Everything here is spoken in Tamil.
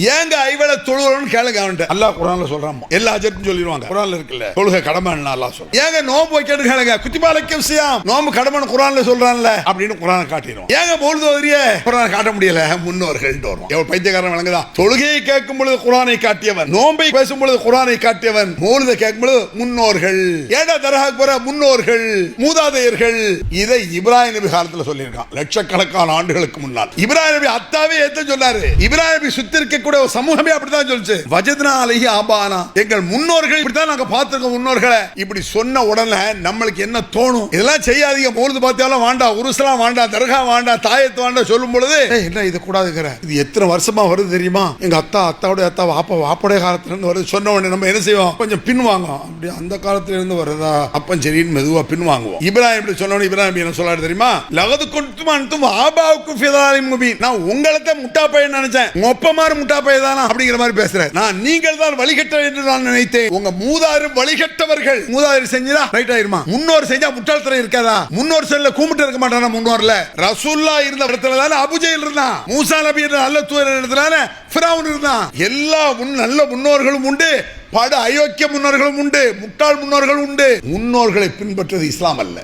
ஏங்க ஐவல தொழுகிறோம்னு கேளுங்க அவன்கிட்ட. அல்லாஹ் குரான்ல சொல்றான் எல்லா அஜர்ட்டும் சொல்லிடுவாங்க. குரான்ல இருக்குல்ல. தொழுகை கடமைன்னு அல்லாஹ் சொல்றான் ஏங்க நோம்பு வைக்கணும் கேளுங்க. குத்திபாலக்கு விஷயம் நோம்பு கடமைன்னு குரான்ல சொல்றான்ல. அப்படின்னு குரானை காட்டிடும் ஏங்க பொழுது வரிய குரானை காட்ட முடியல. முன்னோர்கள் வரும் எவ்வளவு பைத்தியக்காரன் விளங்குதா தொழுகையை கேட்கும் பொழுது குரானை காட்டியவன். நோம்பை பேசும் பொழுது குரானை காட்டியவன். மௌலித கேட்கும் பொழுது முன்னோர்கள். ஏடா தரகாக்கு போற? முன்னோர்கள். மூதாதையர்கள். இதை இப்ராஹிம் நபி காலத்துல சொல்லியிருக்கான். லட்சக்கணக்கான ஆண்டுகளுக்கு முன்னால். இப்ராஹிம் நபி அத்தாவே ஏத்த சொன்னாரு. இப்ராஹிம் நபி சுத்தி இருக்கக்கூடிய சமூகமே அப்படித்தான் சொல்லுச்சு. வஜத்னா அலைஹி ஆபானா. எங்கள் முன்னோர்கள் இப்படித்தான் நாங்க பார்த்திருக்கோம் முன்னோர்களை. இப்படி சொன்ன உடனே நம்மளுக்கு என்ன தோணும்? இதெல்லாம் செய்யாதீங்க. பொழுது பார்த்தாலும் வேண்டாம் உருசலாம் வேண்டாம் தர்கா வேண்டாம் தாயத்து வேண்டாம் சொல்லும் பொழுது என்ன இது கூடாதுங்கிற? இது எத்தனை வருஷமா வருது தெரியுமா? எங்க அத்தா அத்தாவுடைய அத்தா வாப்பா வாப்படைய காலத்துல இருந்து வருது. சொன்ன உடனே நம்ம என்ன செய்வோம்? கொஞ்சம் பின்வாங்குவோம் அப்படி அந்த காலத்துல இருந்து வருதா? அப்பன் சரின்னு மெதுவா பின்வாங்குவோம் இப்ராஹிம் இப்படி சொன்ன இப்ராஹிம் என்ன சொல்லாரு தெரியுமா? லகது கொண்டு அனுத்தும் ஆபாவுக்கு நான் உங்களை முட்டா பையன் நினைச்சேன். உங்க ஒப்ப மாதிரி முட்டா பையன் தானா அப்படிங்கிற மாதிரி பேசுறேன் நான் நீங்கள் தான் வழிகட்ட என்று நான் நினைத்தேன். உங்க மூதாறு வழிகட்டவர்கள். மூதாறு செஞ்சா ரைட் ஆயிருமா? முன்னோர் செஞ்சா முட்டாள்தனம் இருக்காதா? முன்னோர் செல்ல கூமிட்டு இருக்க மாட்டானா முன்னோர்ல? ரசூல்லா இருந்த இடத்துல தானே அபுஜெயில் இருந்தான். மூசா நபி என்ற நல்ல தூர இடத்துல ஃபிரௌன் இருந்தான். எல்லா முன் நல்ல முன்னோர்களும் உண்டு. பட அயோக்கிய முன்னோர்களும் உண்டு. முட்டாள் முன்னோர்களும் உண்டு. முன்னோர்களை பின்பற்றது இஸ்லாம் அல்ல.